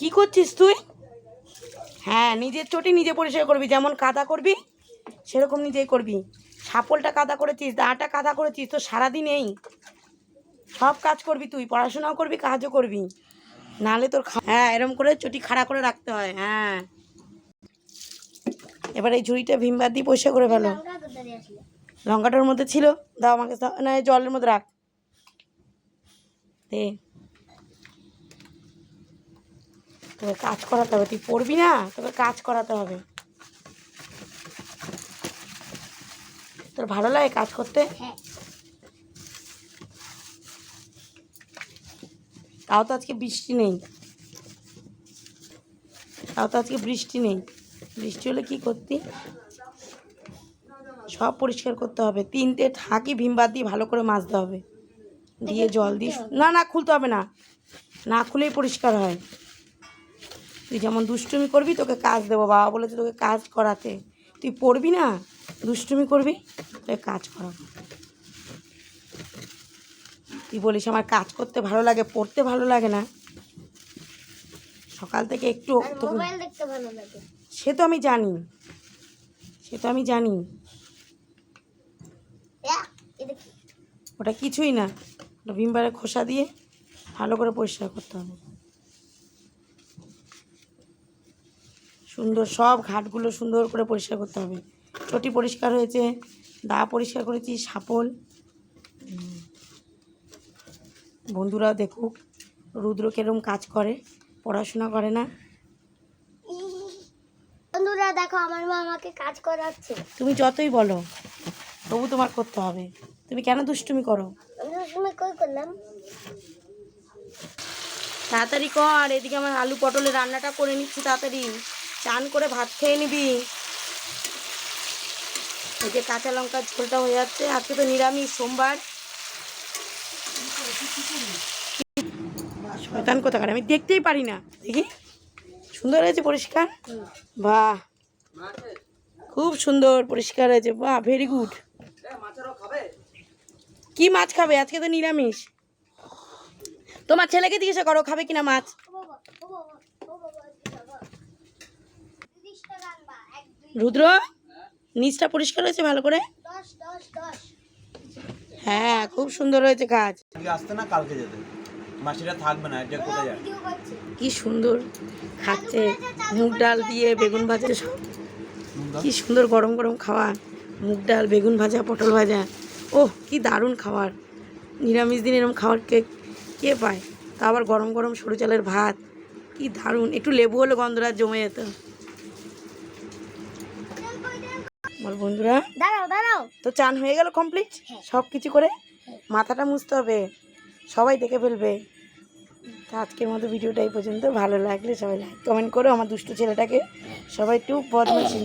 কি করছিস তুই? হ্যাঁ নিজের চটি নিজে পরিষ্কার করবি, যেমন কাদা করবি, সেরকম নিজেই করবি। সাপলটা কাদা করেছিস দাঁটা কাদা করেছিস, তো সারাদিন এই। সব কাজ করবি তুই, পড়াশোনাও করবি, কাজও করবি। নালে তোর হ্যাঁ এরম করে চটি খাড়া করে রাখতে হয় হ্যাঁ। এবার এই ঝুড়িটা ভীমবার দিয়ে পরিষ্কার করে ফেলো। লঙ্কাটার মধ্যে ছিল, দাও আমাকে। না জলের মধ্যে রাখ। দে। তোকে কাজ করাতে হবে। তুই পড়বি না? তোকে কাজ করাতে হবে। তোর ভালো লাগে কাজ করতে? হ্যাঁ। তাও তো আজকে বৃষ্টি নেই। তাও তো আজকে বৃষ্টি নেই। বৃষ্টি হলে কি করতি? সব পরিষ্কার করতে হবে। তিনটে থাকি ভীমবার দিয়ে ভালো করে মাজতে হবে। দিয়ে জল দিয়ে না না খুলতে হবে না। না খুলেই পরিষ্কার হয়। তুই যেমন দুষ্টুমি করবি তোকে কাজ দেবো। বাবা বলেছে তোকে কাজ করাতে। তুই পড়বি না? দুষ্টুমি করবি? তোকে কাজ করাবো। তুই বলিস আমার কাজ করতে ভালো লাগে পড়তে ভালো লাগে না। সকাল থেকে একটু সে তো আমি জানি। সে তো আমি জানি? ওটা কিছুই না। ওটা ভিমবারের খোসা দিয়ে ভালো করে পরিষ্কার করতে হবে। সুন্দর সব ঘাটগুলো সুন্দর করে পরিষ্কার করতে হবে। চটি পরিষ্কার হয়েছে দা পরিষ্কার করেছি সাপল। বন্ধুরা দেখুক রুদ্র কেরম কাজ করে পড়াশোনা করে না। বন্ধুরা দেখো আমার মা আমাকে কাজ করাচ্ছে। তুমি যতই বলো তবু তোমার করতে হবে। তুমি কেন দুষ্টুমি করো? সময় কই করলাম? তাড়াতাড়ি কর এদিকে আমার আলু পটলের রান্নাটা করে নিচ্ছি তাড়াতাড়ি। চান করে ভাত খেয়ে নিবি। এই যে কাঁচা লঙ্কার ঝোলটা হয়ে যাচ্ছে। আজকে তো নিরামিষ, সোমবার। শয়তান কোথাকার? আমি দেখতেই পারি না। দেখি। সুন্দর হয়েছে পরিষ্কার? বাহ। খুব সুন্দর পরিষ্কার হয়েছে। বাহ ভেরি গুড কি মাছ খাবে? আজকে তো নিরামিষ। তোমার ছেলেকে জিজ্ঞাসা করো, খাবে কিনা মাছ? রুদ্র নিচটা পরিষ্কার হয়েছে ভালো করে? হ্যাঁ খুব সুন্দর হয়েছে কাজ। আসতে না কালকে যেতে। মাসিরা থাকবে না এটা কোথায় যাবে? কি সুন্দর খাচ্ছে মুগ ডাল দিয়ে বেগুন ভাজা সব। কি সুন্দর গরম গরম খাবার। মুগ ডাল বেগুন ভাজা পটল ভাজা। ওহ কি দারুণ খাবার। নিরামিষ দিন এরকম খাবার কে কে পায়? তা আবার গরম গরম সরু চালের ভাত। কি দারুণ। একটু লেবু হলে গন্ধরাজ জমে যেত। বল বন্ধুরা। দাঁড়াও দাঁড়াও। তো চান হয়ে গেল কমপ্লিট হ্যাঁ। সব কিছু করে মাথাটা মুছতে হবে। সবাই দেখে ফেলবে। তো আজকের মতো ভিডিওটা এই পর্যন্ত। ভালো লাগলে সবাই লাইক কমেন্ট করো। আমার দুষ্টু ছেলেটাকে সবাই একটু বদমাশি